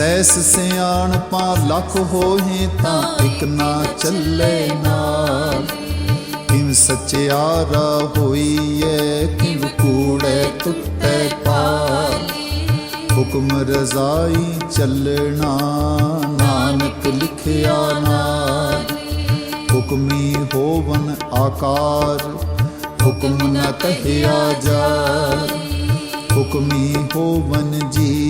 Cess ਸਿਆਣ ਪਾ ਲਖ ਹੋਏ ਤਾਂ ਇਕ ਨਾ ਚੱਲੇ ਨਾਲ। ਕਿਵ ਸਚਿਆਰਾ ਹੋਈਐ, ਕਿਵ ਕੂੜੈ ਟੁੱਟੈ ਪਾਰ ਹੁਕਮ ਰਜ਼ਾਈ ਚੱਲਣਾ, ਨਾਨਕ ਲਿਖਿਆ ਨਾਮ ਹੁਕਮੀ ਹੋਵਨ ਆਕਾਰ, ਹੁਕਮ ਨਾ ਕਹਿਆ ਜਾ ਹੁਕਮੀ ਹੋਵਨ ਜੀ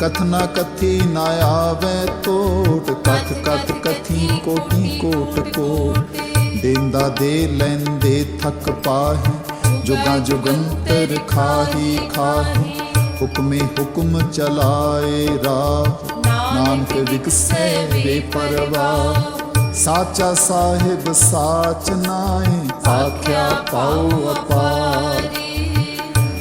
ਕਥਨਾ ਕਥੀ ਨਾ ਆਵੇ ਟੋਟ ਕਥ ਕਥ ਕਥੀ ਕੋਟੀ ਕੋਟ ਕੋਟ। ਦੇਂਦਾ ਦੇ ਲੈਂਦੇ ਥਕ ਪਾਹੀ, ਜੁਗਾ ਜੁਗੰਤਰ ਖਾਹੀ ਖਾਹੀ। ਹੁਕਮੇ ਹੁਕਮ ਚਲਾਏ ਰਾਹ, ਨਾਨਕ ਵਿਕਸੈ ਬੇਪਰਵਾਹ। ਸਾਚਾ ਸਾਹਿਬ ਸਾਚ ਨਾਏ ਆਖਿਆ ਪਾਉ ਅਪਾਰ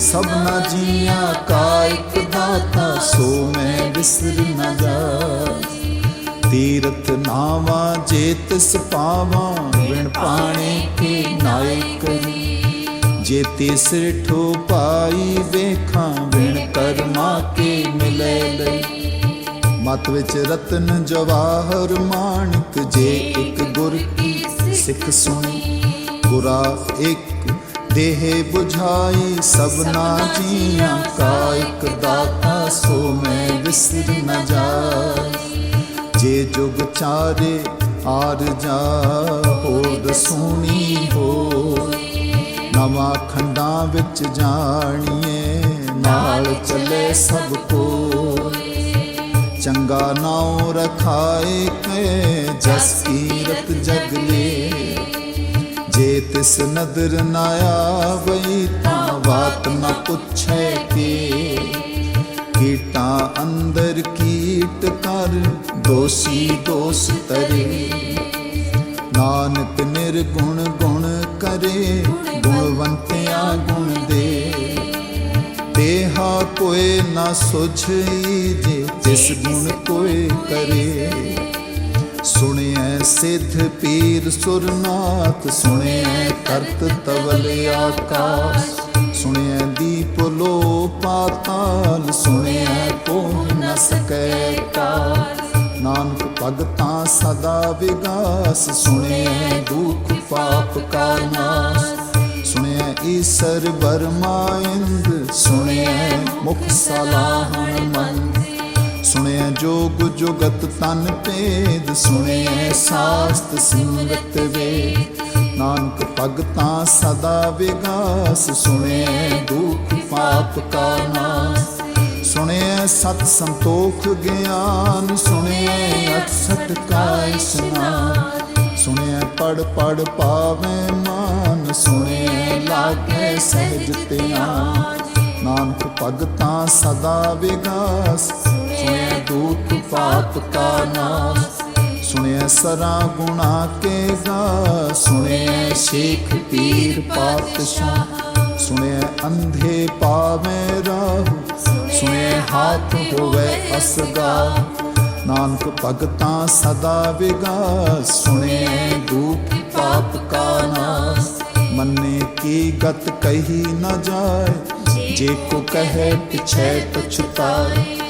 ਸਭਨਾ ਜੀਆਂ ਕਾ ਇੱਕ ਦਾਤਾ, ਸੋ ਮੈਂ ਵਿਸਰ ਨ ਜਾਏ ਤੀਰਥ ਨਾਵਾ ਜੇ ਤਿਸ ਪਾਵਾਂ, ਵਿਣ ਪਾਣੇ ਕੇ ਨਾਇਕ ਜੇ। ਤਿਸਰ ਠੋ ਪਾਈ ਵੇਖਾਂ, ਵਿਣ ਕਰਮਾ ਕੇ ਮਿਲੇ ਲਈ। ਮਤ ਵਿੱਚ ਰਤਨ ਜਵਾਹਰ ਮਾਣਕ, ਜੇ ਇੱਕ ਗੁਰ ਕੀ ਸਿੱਖ ਸੁਣੀ। ਗੁਰਾ ਇੱਕ ਦੇਹ 부ਝਾਈ ਸਭਨਾ ਜੀਆਂ ਕਾ ਇੱਕ ਦਾਤਾ ਸੋ ਮੈਂ ਵਿਸਰ ਨ ਜਾਏ ਜੇ ਜੁਗ ਚਾਰੇ ਆਰ ਜਾ ਹੋਦ ਸੋਣੀ ਹੋ ਨਵਾਂ ਖੰਡਾਂ ਵਿੱਚ ਜਾਣੀਏ, ਨਾਲ ਚੱਲੇ ਸਭ ਕੋਈ। ਚੰਗਾ ਨਾਉ ਰਖਾਏ ਕੇ ਜਸ ਕੀਰਤ ਜਗ ਲੇ। ਜੇ ਤਿਸ ਨਦਰ ਨਾ ਆਵਈ, ਤਾਂ ਬਾਤ ਨਾ ਪੁੱਛੈ ਕੇ। ਕੀਟਾਂ ਅੰਦਰ ਕੀਟ ਕਰ, ਦੋਸੀ ਦੋਸ ਤਰੇ। ਨਾਨਕ ਨਿਰਗੁਣ ਗੁਣ ਕਰੇ, ਗੁਣਵੰਤਿਆ ਗੁਣ ਦੇ। ਦੇਹਾ ਕੋਏ ਨਾ ਸੁਝਈ ਜੇ ਤਿਸ ਗੁਣ ਕੋਏ ਕਰੇ। ਸੁਣਿਐ ਸਿੱਧ ਪੀਰ ਸੁਰਨਾਥ, ਸੁਣਿਐ ਕਰਤ ਤਵਲ ਆਕਾਸ, ਸੁਣਿਐ ਦੀਪ ਲੋ ਪਾਤਾਲ ਸੁਣਿਐ ਕੋ ਨ ਸਕੈ ਕਾਸ ਨਾਨਕ ਭਗਤਾਂ ਸਦਾ ਵਿਗਾਸ, ਸੁਣਿਐ ਦੁਖ ਪਾਪ ਕਾ ਨਾਸ। ਸੁਣਿਐ ਈਸਰ ਬਰਮਾਇੰਦ ਸੁਣਿਐ ਮੁਖ ਸਲਾਹਣ ਮਨ ਸੁਣਿਆ ਜੋਗ ਜੁਗਤ ਤਨ ਭੇਦ, ਸੁਣਿਆ ਸਾਸਤ ਸਿਮਰਤ ਵੇ ਨਾਨਕ ਭਗਤਾਂ ਸਦਾ ਵਿਗਾਸ ਸੁਣਿਐ ਦੁਖ ਪਾਪ ਕਾ ਨਾਸ। ਸੁਣਿਆ ਸਤ ਸੰਤੋਖ ਗਿਆਨ ਸੁਣਿਐ 68 ਕਾ ਇਸਨਾਨ ਸੁਣਿਐ ਪੜ ਪੜ ਪਾਵੇਂ ਮਾਨ, ਸੁਣਿਆ ਲਾਗੇ ਸਹਿਜ ਧਿਆਨ। ਨਾਨਕ ਭਗਤਾਂ ਸਦਾ ਵਿਗਾਸ ਸੁਣਿਆ ਦੁਖ ਪਾਪ ਕਾ ਨਾਸ ਸੁਣਿਐ ਸਰਾ ਗੁਣਾ ਕੇ ਗਾ ਸੁਣਿਆ ਸ਼ੇਖ ਪੀਰ ਪਾਤਸ਼ਾਹ ਸੁਣਿਆ ਅੰਧੇ ਪਾਵੇਂ ਰਾਹ ਸੁਣਿਆ ਹਾਥ ਹੋਵੇ ਅਸਗਾ ਨਾਨਕ ਭਗਤਾਂ ਸਦਾ ਵਿਗਾ ਸੁਣਿਐ ਦੁਖ ਪਾਪ ਕਾ ਨਾਸ, ਮੰਨੇ ਕੀ ਗਤ ਕਹੀ ਨਾ ਜਾਏ, ਜੇ ਕੋ ਕਹੇ ਪਿਛੈ ਪਛਤਾਏ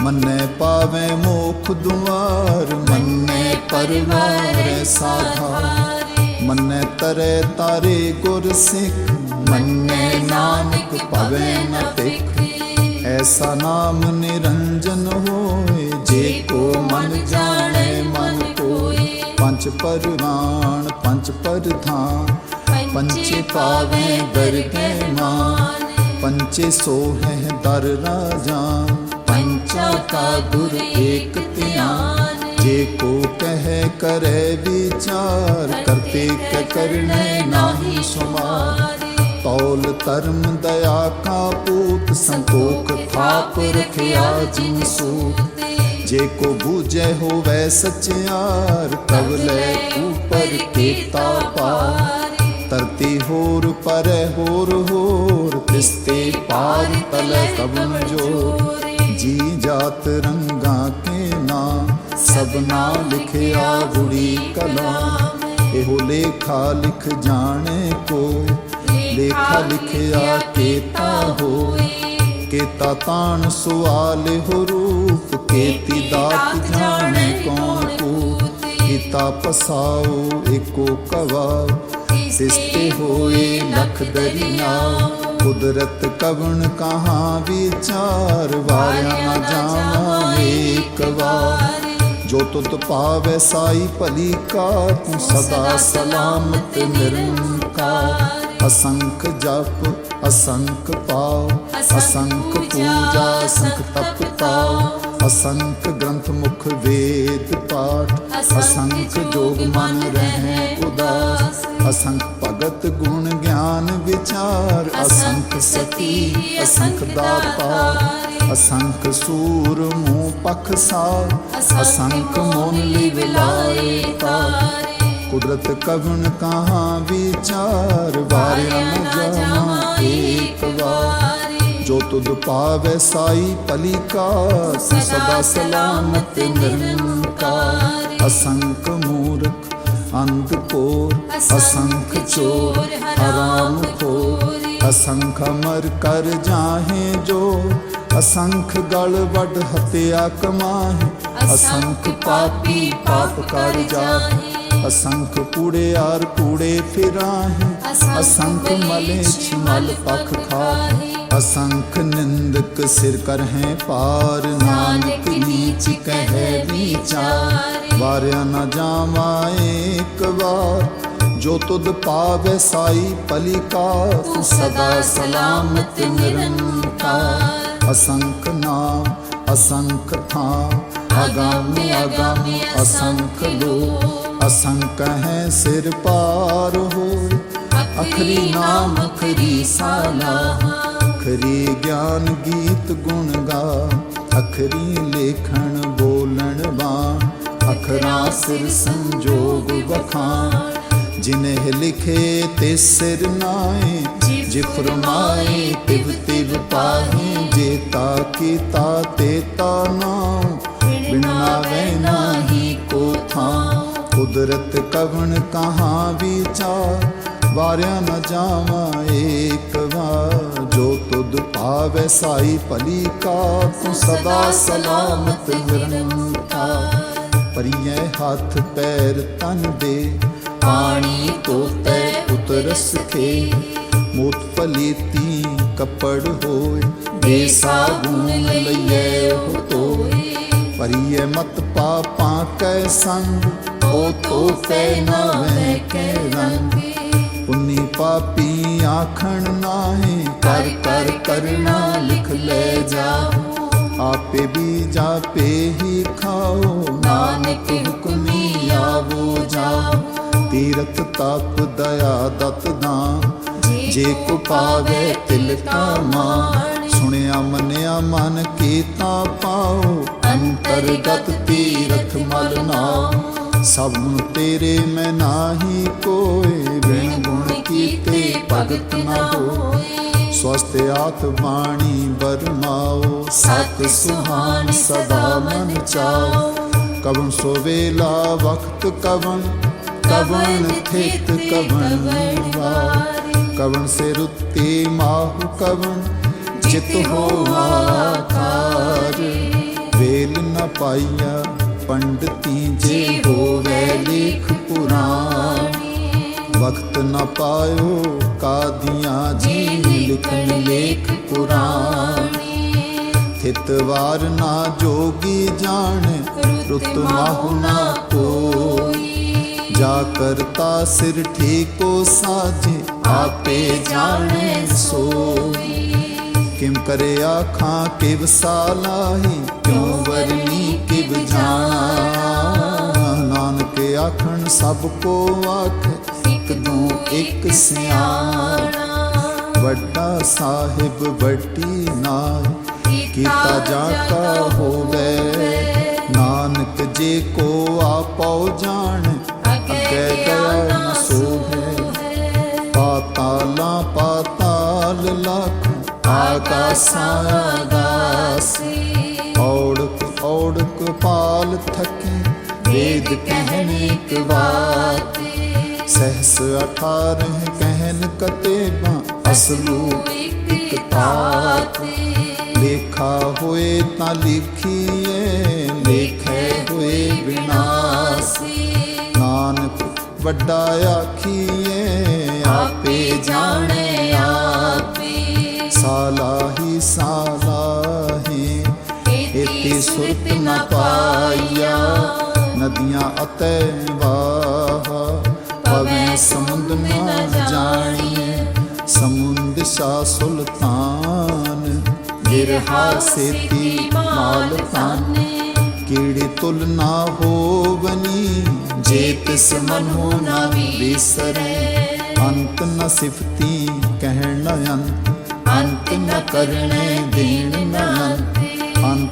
ਕੋਈ ਮੰਨੇ ਪਾਵੇ ਮੋਖ ਦੁਆਰ ਮੰਨੇ ਪਰਵਾਰ ਸਾਧਾ ਮੰਨੇ ਤਰੇ ਤਾਰੇ ਗੁਰ ਸਿੱਖ ਮੰਨੇ ਨਾਨਕ ਪਵੇ ਨ ਟਿਕ ਐਸਾ ਨਾਮ ਨਿਰੰਜਨ ਹੋਏ ਜੇ ਕੋ ਮਨ ਜਾਣੇ ਮਨ ਕੋਈ ਪੰਜ ਪਰਵਾਨ ਪੰਜ ਪਰਧਾਨ ਪੰਚੇ ਪਾਵੇ ਦਰਗਹਿ ਮਾਨ ਪੰਚੇ ਸੋਹੈ ਦਰ ਰਾਜਾਨ ਪੰਚਾ ਕਾ ਗੁਰ ਏਕ ਧਿਆਨ। ਜੇ ਕੋ ਕਹੈ ਕਰੈ ਵਿਚਾਰ ਕਰਤੇ ਕ ਕਰਨੇ ਨਾਹੀ ਸੁਮਾਰ। ਤੌਲ ਧਰਮ ਦਇਆ ਕਾ ਪੂਤ ਸੰਤੋਖ ਥਾਪ ਰਖਿਆ ਜਿਨ ਸੂਤ। ਜੇ ਕੋ ਬੂਝੈ ਹੋਵੇ ਸਚਿਆਰ ਤਵ ਲੈ ਉਪਰ ਕੀਤਾ ਪਾਰ। ਧਰਤੀ ਹੋਰ ਪਰੈ ਹੋਰ ਹੋਰ ਤਿਸਤੇ ਪਾਰ ਤਲੇ ਕਬਨ ਜੋਰ ਜੀ ਜਾਤ ਰੰਗਾਂ ਕੇ ਨਾਂ ਸਭਨਾ ਲਿਖਿਆ ਗੁੜੀ ਕਲਮ ਇਹੋ ਲੇਖਾ ਲਿਖ ਜਾਣੇ ਕੋ ਲੇਖਾ ਲਿਖਿਆ ਕੀਤਾ ਹੋਏ। ਕੀਤਾ ਤਾਣ ਸੁਆਲ ਹੋ ਰੂਪ, ਕੀਤੀ ਦਾਤ ਜਾਣੇ ਕੌਣ ਕੂਤ। ਕੀਤਾ ਪਸਾਓ ਏਕੋ ਕਵਾ ਸਿਸਤੇ ਹੋਏ ਲਖ ਦਰਿਆ। ਕੁਦਰਤ ਕਵਣ ਕਹਾਂ ਵਿਚਾਰ ਵਾਰਿਆ ਨਾ ਜਾਵਾਂ ਏਕ ਵਾਰ। ਜੋ ਤੁਤ ਪਾਵੈ ਸਾਈ ਭਲੀ ਕਾ ਤੂੰ ਸਦਾ ਸਲਾਮਤ ਨਿਰੰਕਾਰ। ਅਸੰਖ ਜਪ ਅਸੰਖ ਪਾਉ ਅਸੰਖ ਪੂਜਾ ਅਸੰਖ ਤਪ ਤਾਉ ਅਸੰਖ ਗ੍ਰੰਥ ਮੁਖ ਵੇਦ ਪਾਠ। ਅਸੰਖ ਜੋਗ ਮਨ ਰਹਿ ਉਦਾਸ। ਅਸੰਖ ਭਗਤ ਗੁਣ ਗਿਆਨ ਵਿਚਾਰ ਅਸੰਖ ਸਤੀ ਅਸੰਖ ਦਾਤਾ ਅਸੰਖ ਸੂਰ ਮੂਹ ਪਖਸਾਰ ਅਸੰਖ ਮੋਨ ਲਈ ਵਿਲਾਏ ਤਾਰ। ਕੁਦਰਤ ਕਵਨ ਕਹਾਂ ਵਿਚਾਰ ਵਾਰਿਆ ਨ ਜਾਵਾਂ ਏਕ ਵਾਰ। ਜੋ ਤੁਧ ਪਾਵੈ ਸਾਈ ਭਲੀ ਕਾ ਸਦਾ ਸਲਾਮਤ ਨਿਰੰਕਾਰ। ਅਸੰਖ ਮੂਰਖ ਅੰਧ ਕੋਰ, ਅਸੰਖ ਚੋਰ, ਹਰਾਮ ਖੋਰ। ਅਸੰਖ ਅਮਰ ਕਰ ਜਾਹੇ ਜੋ ਅਸੰਖ ਗਲ ਵੱਡ ਹਤਿਆ ਕਮਾਹੇ। ਅਸੰਖ ਪਾਪੀ ਪਾਪ ਕਰ ਜਾਹੇ। ਅਸੰਖ ਕੂੜਿਆਰ ਕੂੜੇ ਫਿਰਾਹੇ। ਅਸੰਖ ਮਲੇਛ ਮਲ ਪਖ ਖਾਹੇ। ਅਸੰਖ ਨਿੰਦਕ ਸਿਰ ਕਰ ਹੈ ਪਾਰ ਨਾਨਕ ਨੀਚ ਕਹੈ ਵਿਚਾਰ ਵਾਰਿਆ ਨਾ ਜਾਵਾਂ ਏਕ ਵਾਰ ਜੋ ਤੁਧ ਪਾਵੈ ਸਾਈ ਭਲੀ ਕਾ ਤੂੰ ਸਦਾ ਸਲਾਮਤ ਨਿਰੰਕਾਰ ਅਸੰਖ ਨਾਮ ਅਸੰਖ ਥਾਂ ਅਗਾਮੀ ਅਗਾਮੀ ਅਸੰਖ ਲੋ ਅਸੰਖ ਹੈ ਸਿਰ ਪਾਰ ਹੋਏ ਅਖਰੀ ਨਾਮ ਅਖਰੀ ਸਾਲਾ ਅਖਰੀ ਗਿਆਨ ਗੀਤ ਗੁਣ ਗਾ। ਅਖਰੀ ਲੇਖਣ ਬੋਲਣ ਬਾਣ ਅਖਰਾਂ ਸਿਰ ਸੰਜੋਗ ਵਖਾਣ ਜਿਨਹਿ ਲਿਖੇ ਤੇ ਸਿਰ ਨਾਏ ਜੇ ਫਰਮਾਏ, ਤਿਵ ਤਿਵ ਪਾਹੇ। ਜੇ ਤਾ ਕੀਤਾ ਤੇ ਤਾ ਨਾਮ ਬਿਨਾ ਵੈ ਨਾਹੀ ਕੋ ਥਾਂ। ਕੁਦਰਤ ਕਵਣ ਕਹਾ ਵਿਚਾਰ। ਵਾਰਿਆ ਨ ਜਾਵਾਂ ਏਕ ਵਾਰ। ਜੋ ਤੁਧ ਪਾਵੈ ਸਾਈ ਭਲੀ ਕਾ, ਤੂੰ ਸਦਾ ਸਲਾਮਤ ਨਿਰੰਕਾਰ। ਪਰੀਐ ਹੱਥ ਪੈਰ ਤਨ ਦੇ, ਪਾਣੀ ਤੋਤੈ ਉਤਰਸ ਖੇ। ਮੋਤ ਪਲੀਤੀ ਕੱਪੜ ਹੋਏ ਦੇ ਸਾਬੂਨ ਲਈਐ ਉਹ ਤੋਏ। ਪਰੀਐ ਮਤ ਪਾਪਾਂ ਕੈ ਸੰਗ, ਉਹ ਤੋਫੇ ਨਾ ਵੈ ਕੈ ਰੰਗ। ਪਾਪੀ ਆਖਣ ਨਾਹੀ ਕਰ ਕਰ ਕਰਨਾ ਲਿਖ ਲੈ ਜਾਓ ਆਪੇ ਵੀ ਜਾਪੇ ਹੀ ਖਾਓ ਨਾਨਕ ਹੁਕਮੀ ਆਵੋ ਜਾਓ ਤੀਰਥ ਤਪ ਦਇਆ ਦਤ ਦਾਨ ਜੇ ਕੋ ਪਾਵੇ ਤਿਲ ਕਾ ਮਾਨ ਸੁਣਿਆ ਮੰਨਿਆ ਮਨ ਕੀਤਾ ਪਾਓ ਅੰਤਰਗਤ ਤੀਰਥ ਮਲ ਨਾਮ ਸਭ ਨੂੰ ਤੇਰੇ ਮੈਂ ਨਾਹੀ ਕੋਏ, ਬਿਨ ਗੁਣ ਕੀਤੇ ਭਗਤ ਨਾ ਹੋਏ। ਸਵਸਤ ਆਤ ਬਾਣੀ ਬਰਮਾਓ ਸਤ ਸੁਹਾਨ ਸਦਾ ਮਨ ਚਾਓ। ਕਵਨ ਸੋ ਵੇਲਾ ਵਕਤ ਕਵਨ ਕਵਨ ਥਿਤ ਕਵਨ ਵਾਰ। ਕਵਨ ਸੇ ਰੁੱਤੀ ਮਾਹੁ ਕਵਨ ਜਿਤ ਹੋਵਾ ਕਾਰ। ਵੇਲ ਨ ਪਾਈਆ ਪੰਡਤੀ ਜੇ ਹੋਵੇ ਲੇਖ ਪੁਰਾਣੀ। ਵਕਤ ਨ ਪਾਇਓ ਕਾਦੀਆਂ ਜੀ ਲਿਖਣ ਲੇਖ ਪੁਰਾਣੀ। ਥਿਤ ਵਾਰ ਨਾ ਜੋਗੀ ਜਾਣ ਰੁੱਤ ਮਾਹੁ ਨਾ ਕੋਈ। ਜਾ ਕਰਤਾ ਸਿਰ ਠੀਕੋ ਸਾਜੇ ਆਪੇ ਜਾਣੇ ਸੋਈ। ਕਿਮ ਕਰੇ ਆਖਾਂ ਕਿਵ ਸਾਲਾਹੀ ਕਿਉ ਵਰਨੀ ਜਾਣਾ ਨਾਨਕ ਆਖਣ ਸਭ ਕੋ ਆਖ ਇਕ ਦੂ ਇਕ ਸਿਆਣਾ। ਵੱਡਾ ਸਾਹਿਬ ਵੱਡੀ ਨਾਮ ਕੀਤਾ ਜਾ ਕਾ ਹੋਵੇ। ਨਾਨਕ ਜੇ ਕੋ ਆਪਉ ਜਾਣ ਅੱਗੇ ਗਿਆ ਨ ਸੋਹੇ। ਪਾਤਾਲਾਂ ਪਾਤਾਲ ਲਖ ਆਕਾਸਾਂ ਆਗਾਸੀ ਔੜਕ ਔੜਕ ਪਾਲ ਥਕੇ, ਵੇਦ ਕਹਿਨ ਇੱਕ ਬਾਤ ਸਹਸ 18 ਕਹਿਨ ਕਤੇਬਾ, ਅਸਲੂ ਇੱਕ ਤਾਤ ਲੇਖਾ ਹੋਏ ਤਾਂ ਲਿਖੀਏ ਲੇਖੇ ਹੋਏ ਵਿਨਾਸੀ ਨਾਨਕ ਵੱਡਾ ਆਖੀਏ ਆਪੇ ਜਾਣੇ ਆਪੇ। ਸਾਲਾਹੀ ਸਾਲਾ ਇਤੀ ਸੁਰਤ ਨ ਪਾਈਆ। ਨਦੀਆਂ ਅਤੈ ਵਾਹ ਪਵੇ ਸਮੁੰਦ ਨਾ ਜਾਣੀਏ। ਸਮੁੰਦ ਸਾ ਸੁਲਤਾਨ ਗਿਰਹਾ ਸੇਤੀ ਮਾਲ ਤਾਨੇ। ਕੀੜੀ ਤੁਲ ਨਾ ਹੋਵਨੀ ਜੇ ਤਿਸ ਮਨੋ ਨਾ ਵਿਸਰੈ। ਅੰਤ ਨ ਸਿਫਤੀ ਕਹਿਣ ਅੰਤ। ਅੰਤ ਨ ਕਰਨੇ ਦੇਣ ਅੰਤ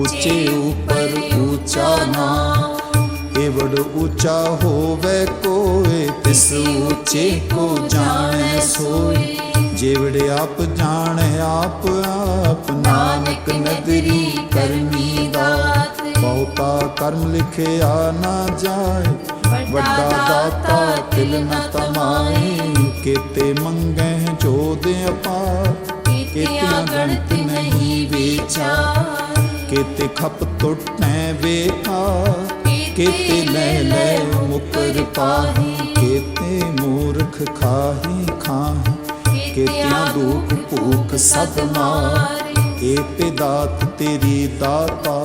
ਉੱਚੇ ਉਪਰ ਉੱਚਾ ਨਾਮ ਏਵੜ ਉੱਚਾ ਹੋਵੇ ਕੋਏ, ਤਿਸ ਉੱਚੇ ਕੋ ਜਾਣੈ ਸੋਈ ਜੇਵੜ ਆਪ ਜਾਣੈ, ਆਪ ਆਪ ਨਾਨਕ ਨਦਰੀ ਕਰਮੀ ਦਾਤ। ਬਹੁਤਾ ਕਰਮ ਲਿਖਿਆ ਨਾ ਜਾਏ, ਵੱਡਾ ਦਾਤਾ ਤਿਲ ਨ ਤਮਾਈ ਕੀਤੇ ਮੰਗੈ ਜੋਦ ਅਪਾਰ ਕੀਤਿਆਂ ਗਣਤ ਨਹੀਂ ਵਿਚਾਰ। ਕੀਤੇ ਖਪ ਟੁੱਟੈ ਵੇਖਾ, ਕੀਤੇ ਲੈ ਲੈ ਮੁਕਰ ਪਾਹੀ, ਕੀਤੇ ਮੂਰਖ ਖਾਹੀ ਖਾਹੀ, ਕੀਤਿਆਂ ਦੁਖ ਭੂਖ ਸਦ ਮਾਰ। ਕੀਤੇ ਦਾਤ ਤੇਰੀ ਦਾਤਾ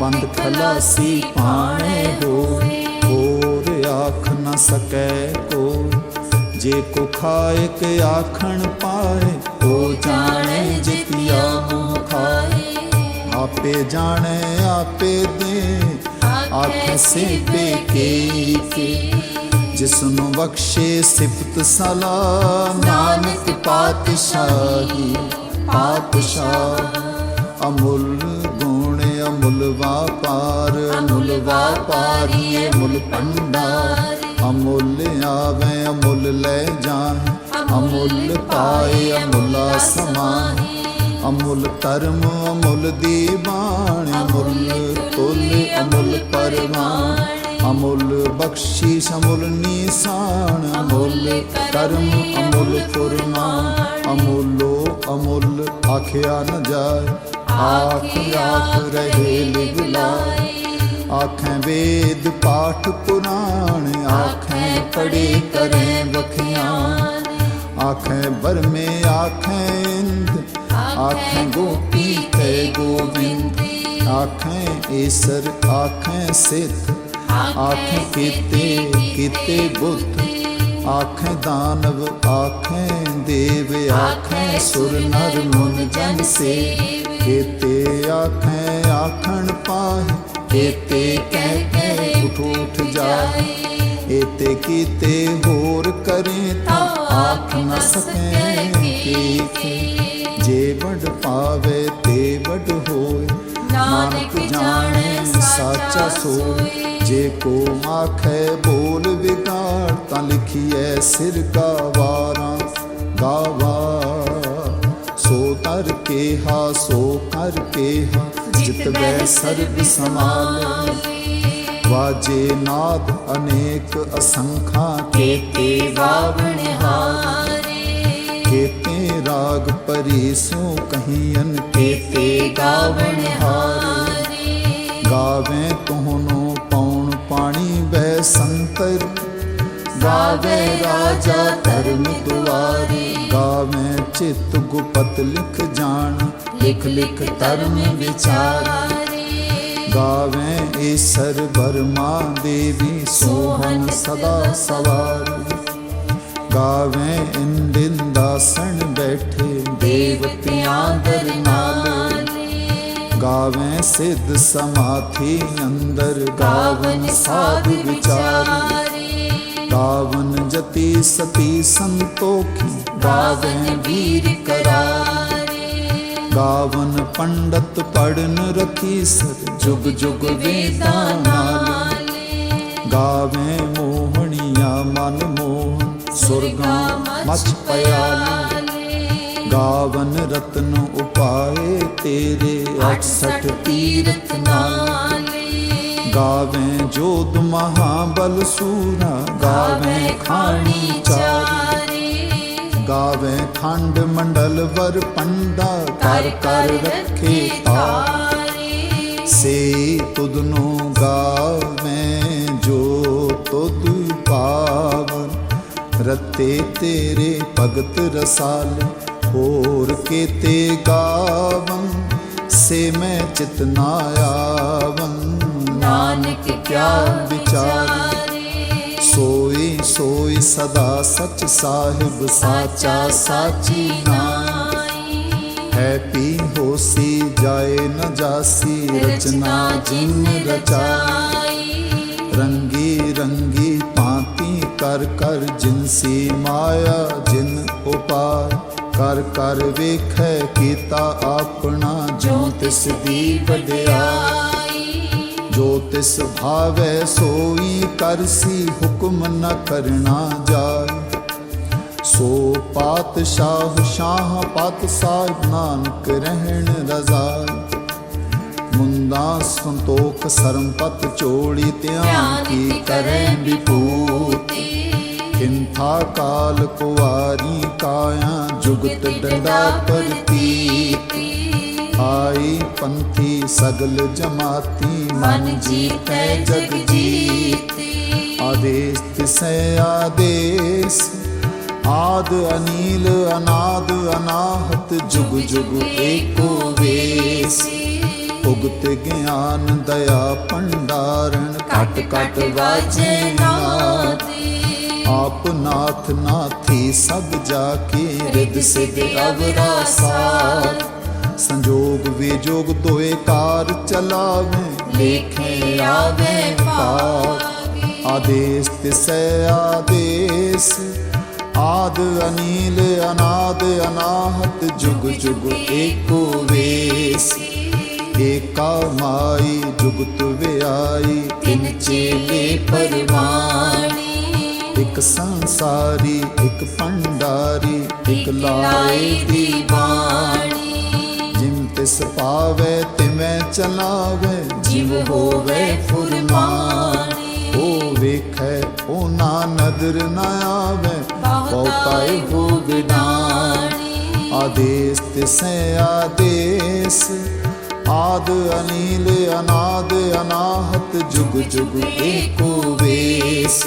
ਬੰਦ ਖਲਾਸੀ ਪਾਣੇ ਹੋਏ। ਹੋਰ ਆਖ ਨਾ ਸਕੈ ਕੋ ਜੇ ਕੋ ਖਾਏ ਆਖਣ ਪਾਏ ਕੋ ਜਾਣੇ ਜਿਤਿਆ ਮੋਹ ਆਪੇ ਜਾਣੇ ਆਪੇ ਦੇ। ਆਖ ਸਿਪੇ ਕੇ ਕੇ ਜਿਸ ਨੂੰ ਬਖਸ਼ੇ ਸਿਫਤ ਸਲਾਮ ਨਾਨਕ ਪਾਤਸ਼ਾਹੀ। ਪਾਤਸ਼ਾਹ। ਅਮੁੱਲ ਗੁਣ ਅਮੁੱਲ ਵਾਪਾਰ। ਅਮੁੱਲ ਵਾਪਾਰੀ ਅਮੁੱਲ ਭੰਡਾਰ। ਅਮੁੱਲ ਆਵੇ ਅਮੁੱਲ ਲੈ ਜਾਏ। ਅਮੁੱਲ ਪਾਏ ਅਮੁੱਲਾ ਸਮਾਏ। ਅਮੁੱਲ ਧਰਮ, ਅਮੁੱਲ ਦੀ ਬਾਣ ਅਮੁੱਲ ਤੁਲ ਅਮੁੱਲ ਪਰਵਾਨ। ਅਮੁੱਲ ਬਖਸ਼ੀਸ਼, ਅਮੁੱਲ ਨੀਸਾਨ, ਅਮੁੱਲ ਕਰਮ, ਅਮੁੱਲ ਫੁਰਮਾਨ ਅਮੁੱਲੋ, ਅਮੁੱਲ ਆਖਿਆ ਨ ਜਾਏ, ਆਖ ਆਖ ਰਹੇ ਲਿਵ ਆਖੈ ਵੇਦ, ਪਾਠ ਪੁਰਾਣ, ਆਖੈ ਪੜੇ ਕਰੇ ਵਖਿਆਨ। ਆਖੇ ਬਰਮੇ ਆਖੇ ਇੰਦ ਆਖੇ ਗੋਪੀ ਤੇ ਗੋਬਿੰਦ ਆਖੇ ਈਸਰ ਆਖੇ ਸਿੱਧ ਆਖੇ ਕੀਤੇ ਕੀਤੇ ਬੁੱਧ ਆਖੇ ਦਾਨਵ ਆਖੇ ਦੇਵ ਆਖੇ ਸੁਰ ਨਰ ਮਨ ਜਨ ਸੇ ਕੀਤੇ ਆਖੇ ਆਖਣ ਪਾਹੇ ਕੀਤੇ ਕਹਿ ਕੇ ਉਠ ਉਠ ਜਾਏ ਏਤੇ ਕੀਤੇ ਹੋਰ ਕਰੇ ਤਾਂ ਆਖ ਨ ਸਕੇ ਕੀ ਕੀ ਜੇ ਵਡ ਪਾਵੇ ਤੇ ਵਡ ਹੋਏ। ਨਾਨਕ ਜਾਣੇ ਸਾਚਾ ਸੋਏ। ਜੇ ਕੋ ਆਖੇ ਬੋਲ ਵਿਗਾੜ ਤਾਂ ਲਿਖੀਐ ਸਿਰ ਕਾ ਵਾਰਾਂ ਗਾਵਾ ਸੋ ਤਰ ਕੇ ਹਾ ਸੋ ਕਰ ਕੇ ਹਾ ਜਿਤ ਬੈ ਸਰਬ ਸਮਾਲੇ ਵਾਜੇ ਨਾਦ ਅਨੇਕ ਅਸੰਖਾ ਕੇਤੇ ਬਾਵਣ ਹਾਰੇ। ਕੇਤੇ ਰਾਗ ਪਰੀ ਸੋ ਕਹੀਨ ਕੇਤੇ ਗਾਵਣ ਹਾਰੇ। ਗਾਵੇ ਤੋਹਨੋ ਪੌਣ ਪਾਣੀ ਬੈ ਸੰਤਰ। ਗਾਵੇ ਰਾਜਾ ਧਰਮ ਦੁਆਰੇ। ਗਾਵੇ ਚਿਤ ਗੁਪਤ ਲਿਖ ਜਾਣ। ਲਿਖ ਲਿਖ ਧਰਮ ਵਿਚਾਰ। ਗਾਵੇ ਈਸਰ ਬਰਮਾ ਦੇਵੀ ਸੋਹਣ ਸਦਾ ਸਵਾਰ। ਗਾਵੇ ਇੰਦਿਨ ਦਾਸਣ ਬੈਠੇ ਦੇਵਤਿਆਂ ਦਰ ਨਾਲ ਗਾਵੇ ਸਿੱਧ ਸਮਾਥੀ ਅੰਦਰ ਗਾਵਨ ਸਾਧ ਵਿਚਾਰ। ਗਾਵਨ ਜਤੀ ਸਤੀ ਸੰਤੋਖੀ ਗਾਵੇ ਵੀਰ ਕਰਾਰੇ। ਗਾਵਨ ਪੰਡਤ ਪੜਨ ਰਖੀ ਸਰ ਜੁਗ ਜੁਗ ਵੇਦਾਂ ਨਾਲ। ਗਾਵੇ ਮੋਹਣੀਆਂ ਮਨ ਮੋਹਨ ਸੁਰਗਾ ਮਚ ਪਿਆਲੀ। ਗਾਵਨ ਰਤਨ ਉਪਾਏ ਤੇਰੇ 68 ਤੀਰਥ ਨਾਲ। ਗਾਵੇ ਜੋਧ ਮਹਾਬਲ ਸੂਰਾ ਗਾਵੇ ਖਾਣੀ ਚਾਰੀ। ਗਾਵੇ ਖੰਡ ਮੰਡਲ ਵਰ ਪੰਡਾ ਕਰ ਕਰ ਰੱਖੇ ਤਾਰੇ। ਸੇ ਤੁਧ ਨੂੰ ਗਾਵੇ ਜੋ ਤੁਧ ਰਤੇ ਤੇਰੇ ਭਗਤ ਰਸਾਲ ਹੋਰ ਕੇਤੇ ਗਾਵੰ ਸੇ ਮੈਂ ਚਿਤ ਨਾ ਆਵੰ। ਨਾਨਕ ਕਿਆ ਵਿਚਾਰੇ। ਸੋਈ ਸੋਈ ਸਦਾ ਸਚ ਸਾਹਿਬ ਸਾਚਾ ਸਾਚੀ ਨਾਈ ਹੈ ਪੀ ਹੋਸੀ ਜਾਏ ਨ ਜਾਸੀ ਰਚਨਾ ਜਿਨ ਰਚਾਈ। ਰੰਗੀ ਰੰਗੀ ਭਾਂਤੀ ਕਰ ਕਰ ਜਿਨਸੀ ਮਾਇਆ, ਜਿਨ ਉਪਾਰ ਕਰ ਕਰ ਵੇਖੈ ਕੀਤਾ ਆਪਣਾ ਜੋ ਤਿਸ ਦੀ ਵਡਿਆਈ। ਜੋ ਤਿਸ ਭਾਵੈ ਸੋਈ ਕਰਸੀ ਹੁਕਮ ਨ ਕਰਨਾ ਜਾਏ। ਸੋ ਪਾਤਸ਼ਾਹ ਸ਼ਾਹ ਪਤ ਸਾਹਿਬ ਨਾਨਕ ਰਹਿਣ ਰਜ਼ਾਈ ਮੁੰਦਾ ਸੰਤੋਖ ਸਰਮਪਤ ਚੋੜੀ ਧਿਆਨ ਕੀ ਕਰੈ ਵਿਭੂਤੀ। ਕਿੰਥਾ ਕਾਲ ਕੁਵਾਰੀ ਕਾਇਆ ਜੁਗਤ ਡੰਡਾ ਪ੍ਰਤੀਤੀ ਆਈ ਪੰਥੀ ਸਗਲ ਜਮਾਤੀ ਮਨ ਜੀਤੈ ਜਗ ਜੀਤੀ ਆਦੇਸ ਤਿਸੈ ਆਦੇਸ। ਆਦ ਅਨੀਲ ਅਨਾਦ ਅਨਾਹਤ ਜੁਗ ਜੁਗ ਏਕੋ ਵੇਸ। ਉਗਤ ਗਿਆਨ ਦਇਆ ਭੰਡਾਰਨ ਕਟ ਕਟ ਵਾਜੇ ਨਾਦੇ ਆਪ ਨਾਥ ਨਾਥੀ ਸਭ ਜਾ ਕੇ ਰਿਦ ਸਿਧ ਅਵਰਾ ਸਾਰ। ਸੰਜੋਗ ਵਿਜੋਗ ਦੋਏ ਕਾਰ ਚਲਾਵੇ। ਲੇਖੇ ਆਵੇ ਪਾਰ ਆਦੇਸ ਤਿਸੈ ਆਦੇਸ। ਆਦ ਅਨੀਲ ਅਨਾਦ ਅਨਾਹਤ ਜੁਗ ਜੁਗ ਏਕੋ ਵੇਸ। ਏਕਾ ਮਾਈ ਜੁਗਤ ਵਿਆਈ। ਤਿਨ ਚੇਲੇ ਪਰਵਾਣੀ। ਇੱਕ ਸੰਸਾਰੀ ਇੱਕ ਭੰਡਾਰੀ ਇੱਕ ਲਾਏ ਦੀ ਬਾਣੀ ਜਿਮ ਤਿਸ ਪਾਵੇ ਤਿਵੇਂ ਚਲਾਵੇ। ਜਿਵ ਹੋਵੇ ਫੁਰਮਾਣੀ ਉਹ ਵੇਖੈ ਉਹ ਨਾ ਨਦਰ ਨ ਆਵੇ। ਬਹੁਤਾਈ ਹੋ ਵਿਡਾਣੀ ਆਦੇਸ ਤਿਸੈ ਆਦੇਸ। ਆਦ ਅਨੀਲ, ਅਨਾਦ, ਅਨਾਹਤ, ਜੁਗ ਜੁਗ ਏਕੋ ਵੇਸ।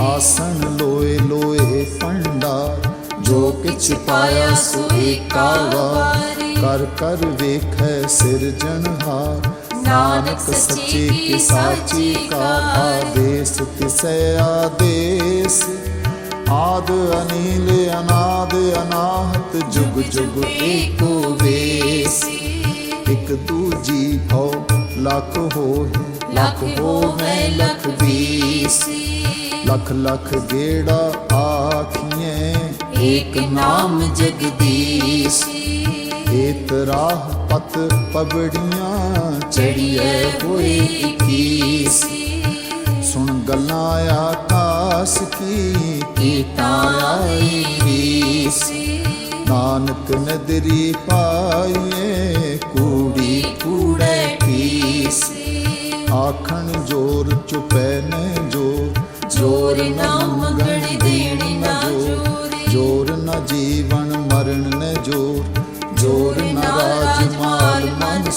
ਆਸਣ ਲੋਏ ਲੋਏ ਭੰਡਾਰ ਜੋ ਕਿਛ ਪਾਇਆ ਸੋ ਏਕਾ ਵਾਰ। ਕਰ ਕਰ ਵੇਖੈ ਸਿਰਜਣਹਾਰ ਨਾਨਕ ਸੱਚੇ ਕੀ ਸਾਚੀ ਕਾ ਆਦੇਸ ਤਿਸੈ ਆਦੇਸ। ਆਦ ਅਨੀਲ, ਅਨਾਦ, ਅਨਾਹਤ, ਜੁਗ ਜੁਗ ਏਕੋ ਵੇਸ। ਇਕ ਦੂਜੀ ਹੋ ਲੱਖ ਹੋਏ ਲਖ ਹੋਵੇ ਲਖ ਵੀਸੀ ਲੱਖ ਲੱਖ ਗੇੜਾ ਆਖੀਏ ਏਕ ਨਾਮ ਜਗਦੀਸ਼ੀ ਏਤ ਰਾਹ ਪਤ ਪਬੜੀਆਂ ਚੜੀਏ ਹੋਏ ਇਕੀਸੀ ਸੁਣ ਗੱਲਾਂ ਆਕਾਸ ਕੀ ਕੀਤਾ ਆਈ ਰੀਸੀ ਨਾਨਕ ਨਦਰੀ ਪਾਈਏ ਕੂੜੀ ਕੂੜੇ ਪੀਸੀ। ਆਖਣ ਜੋਰ ਚੁਪੈ ਨ ਜੋਰ ਜੋਰ ਨਾ ਮੰਗਣ ਦੇਣੀ ਨਾ ਜੋਰੀ ਜੋਰ ਨ ਜੀਵਨ ਮਰਨ ਨ ਜੋਰ ਜੋਰ ਨ ਰਾਜ ਮਾਲ ਮਨ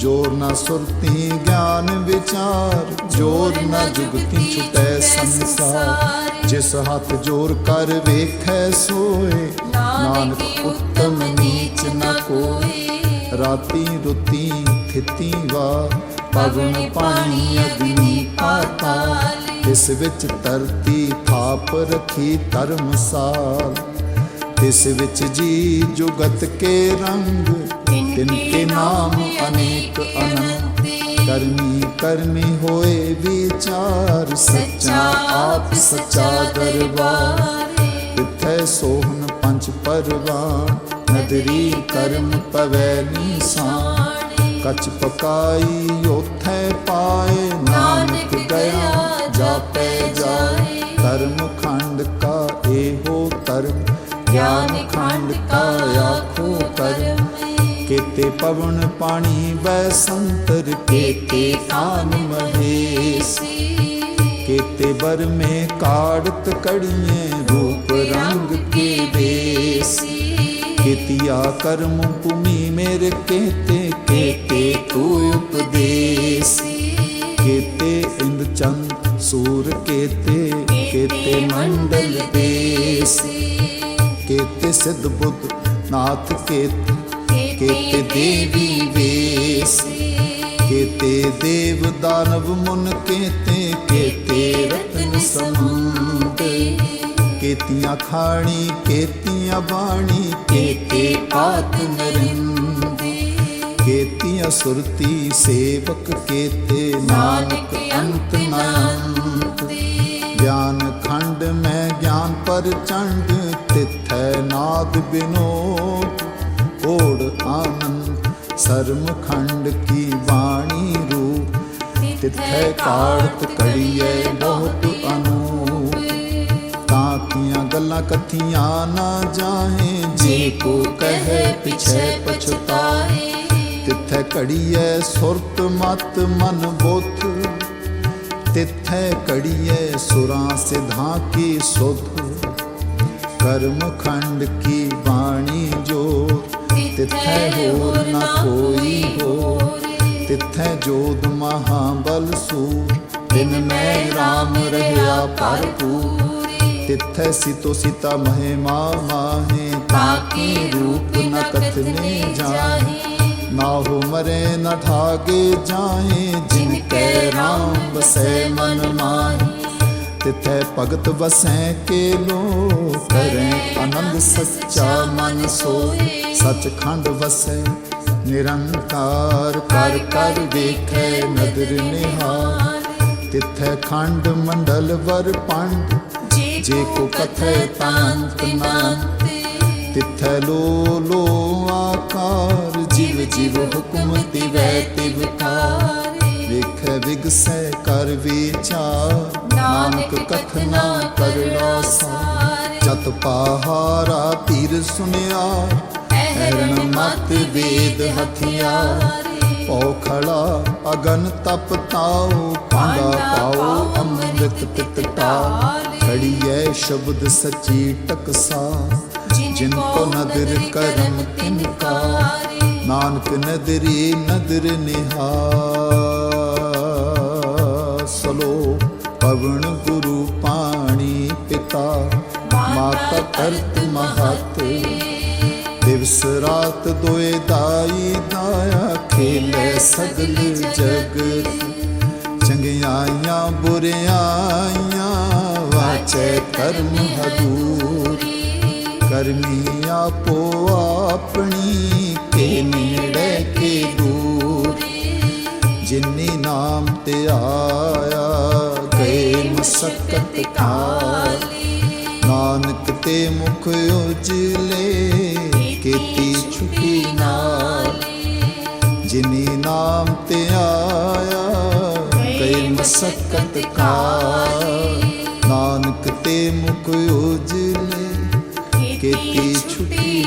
ਜੋਰ ਨਾ ਸੁਰਤੀ, ਗਿਆਨ ਵਿਚਾਰ। ਜੋਰ ਨਾ ਜੁਗਤੀ ਛੁਟੈ ਸੰਸਾਰ। ਜਿਸ ਹੱਥ ਜੋਰ ਕਰ ਵੇਖੈ ਸੋਏ, ਨਾਨਕ ਉੱਤਮ ਨੀਚ ਨ ਕੋਈ ਰਾਤੀ ਰੁਤੀ ਥਿਤੀ ਵਾ, ਪਵਨ ਪਾਣੀ ਅਗਨੀ ਪਾਤਾਲ। ਇਸ ਵਿੱਚ ਧਰਤੀ ਥਾਪ ਰਖੀ ਧਰਮਸਾਲ ਇਸ ਵਿੱਚ ਜੀ ਜੁਗਤ ਕੇ ਰੰਗ ਤਿਨ ਕੇ ਨਾਮ ਅਨੇਕ ਅਨੰਤ। ਕਰਮੀ ਕਰਮੀ ਹੋਏ ਵਿਚਾਰ, ਸੱਚਾ ਆਪ, ਸੱਚਾ ਦਰਬਾਰ। ਤਿਥੈ ਸੋਹਨ ਪੰਜ ਪਰਵਾਨ ਨਦਰੀ ਕਰਮ ਪਵੈ ਨੀਸਾਨ। ਕਛ ਪਕਾਈ ਉਥੈ ਪਾਏ, ਨਾਨਕ ਗਿਆ ਜਾਪੈ ਜਾਏ। ਕਰਮ ਖੰਡ ਕਾ ਇਹੋ ਧਰਮ ਗਿਆਨ ਖੰਡ ਕਾ ਆਖੋ ਕਰਮ ਕੇਤੇ ਪਵਨ ਪਾਣੀ ਬੈ ਸੰਤਰ ਕੇਤੇ ਕਾਨ ਮਹੇਸੀ। ਕੇਤੇ ਬਰ ਮੇ ਕਾੜਤ ਕੜੀਏ ਰੂਪ ਰੰਗ ਕੇ ਬੇਸੀ ਕੀਤਿਆ ਕਰਮ ਭੂਮੀ ਮੇਰੇ ਕੇਤੇ ਕੇਤੇ ਤੂੰ ਉਪਦੇਸੀ। ਕੇਤੇ ਇੰਦ ਚੰਦ, ਸੂਰ ਕੇਤੇ ਕੇਤੇ ਮੰਡਲ ਸਿੱਧ ਬੁੱਧ, ਨਾਥ ਕੇਤ ਕੇਤੇ ਦੇਵੀ ਵੇਸ, ਕੇਤੇ ਦੇਵ ਦਾਨਵ ਮੁਨ ਕੇਤੇ ਕੇਤੇ ਰਤਨ ਸਮੁੰਦ। ਕੇਤੀਆਂ ਖਾਣੀ, ਕੇਤੀਆਂ ਬਾਣੀ, ਕੇਤੇ ਪਾਤ ਨਰਿੰਦ। ਕੇਤੀਆਂ ਸੁਰਤੀ ਸੇਵਕ, ਕੇਤੇ ਨਾਨਕ ਅੰਤ ਨਾ ਗਿਆਨ ਖੰਡ ਮੈਂ, ਗਿਆਨ ਪਰ ਚੰਡ, ਤਿਥੈ ਨਾਦ ਬਿਨੋ ਓੜ ਆਨੰਦ ਸਰਮਖੰਡ ਕੀ ਬਾਣੀ ਰੂਪ, ਤਿਥੈ ਕਾੜਤ ਕੜੀਐ ਬਹੁਤ ਅਨੂਪ। ਤਾਂ ਗੱਲਾਂ ਕਥੀਆਂ ਨਾ ਜਾਹੇ, ਜੇ ਕੋ ਕਹੇ ਪਿਛੇ ਪਛਤਾਏ ਤਿੱਥੈ ਘੜੀਐ ਸੁਰਤ ਮਤ ਮਨ ਬੁੱਧ, ਤਿੱਥੈ ਘੜੀਐ ਸੁਰਾਂ ਸਿਧਾਂ ਕੀ ਸੁਧ। ਕਰਮ ਖੰਡ ਕੀ ਬਾਣੀ ਜੋ ਤਿੱਥੈ ਹੋਰ ਨਾ ਕੋਈ ਹੋ ਤਿੱਥੈ ਜੋਦ ਮਹਾਬਲ ਸੂਰ। ਤਿਨ ਮੈਂ RAM ਰਹਿਆ ਭਰਪੂਰ। ਤਿੱਥੈ ਸਿਤੋ ਸਿਤਾ ਮਹਿਮਾ ਮਾਹੇ। ਤਾਕੀ ਰੂਪ ਨ ਕਥਨੇ ਜਾਹੇ। ਨਾ ਹੋ ਮਰੇ ਨ ਠਾਗੇ ਜਾਹੇ। ਜਿਨ ਕੈ ਰਾਮ ਬਸੈ ਮਨ ਮਾਹੀ। ਤਿਥੈ ਭਗਤ ਵਸੈ ਕੇ ਲੋ ਕਰੈ ਆਨੰਦ ਸੱਚਾ ਮਨ ਸੋਏ। ਸਚਖੰਡ ਵਸੈ, ਨਿਰੰਕਾਰ ਕਰ ਕਰ ਵੇਖੈ, ਨਦਰ ਨਿਹਾਲ। ਤਿਥੈ ਖੰਡ ਮੰਡਲ ਵਰ ਪੰਡ, ਜੇ ਕੋ ਕਥੈ ਤਾਂਤ ਨਾਂਤ। ਤਿਥੈ ਲੋ ਲੋ ਆਕਾਰ, ਜਿਵ ਜਿਵ ਹੁਕਮ ਤਿਵੈ ਤਿਵਕਾਰ ਵੇਖੈ ਵਿਗਸੈ ਕਰ ਵਿਚਾਰ, ਨਾਨਕ ਕਥਨਾ ਕਰੜਾ ਸਾਰ। ਜਤ ਪਹਾਰਾ ਤੀਰ ਸੁਨਿਆ ਐਰਨ ਮਤ ਵੇਦ ਹਥਿਆਰ ਪਉ ਖੜਾ, ਅਗਨ ਤਪ ਤਾਉ ਪਾਂਡਾ ਪਾਉ, ਅੰਮ੍ਰਿਤ ਪਿਤ ਟਾਲ ਖੜੀਐ ਸ਼ਬਦ ਸਚੀ ਟਕਸਾ, ਜਿਨ ਕੋ ਨਦਰ ਕਰਮ ਤਿਨ ਨਾਨਕ ਨਦਰੀ ਨਦਰ ਨਿਹਾ ਸਲੋ, ਪਵਨ ਗੁਰੂ ਪਾਣੀ ਪਿਤਾ। ਮਾਤਾ ਕਰਤ ਮਹਤ ਦਿਵਸ ਰਾਤ ਦੋਏ ਦਾਈ ਦਾਇਆ ਖੇਲੇ ਸਗਲ ਜਗਤ ਚੰਗਿਆਈਆਂ, ਬੁਰਿਆਈਆਂ, ਵਾਚੈ ਕਰਮ ਹਦੂਰ ਕਰਮੀ ਆਪੋ ਆਪਣੀ ਕੇ ਨੇੜੇ ਕੇ ਦੂਰ। ਜਿਨੀ ਨਾਮ ਤੇ ਆਇਆ, ਗਏ ਮਸਕਤ ਕਾਲੀ ਨਾਨਕ ਤੇ ਮੁਖ ਉਜਲੇ ਕੀਤੀ ਛੁਟੀ ਨਾ ਜਿਨੀ ਨਾਮ ਤੇ ਆਇਆ ਗਏ ਮਸਕਤ ਕਾਲ। ਨਾਨਕ ਤੇ ਮੁਖ ਉਜਲੇ, ਕੀਤੀ ਛੁਟੀ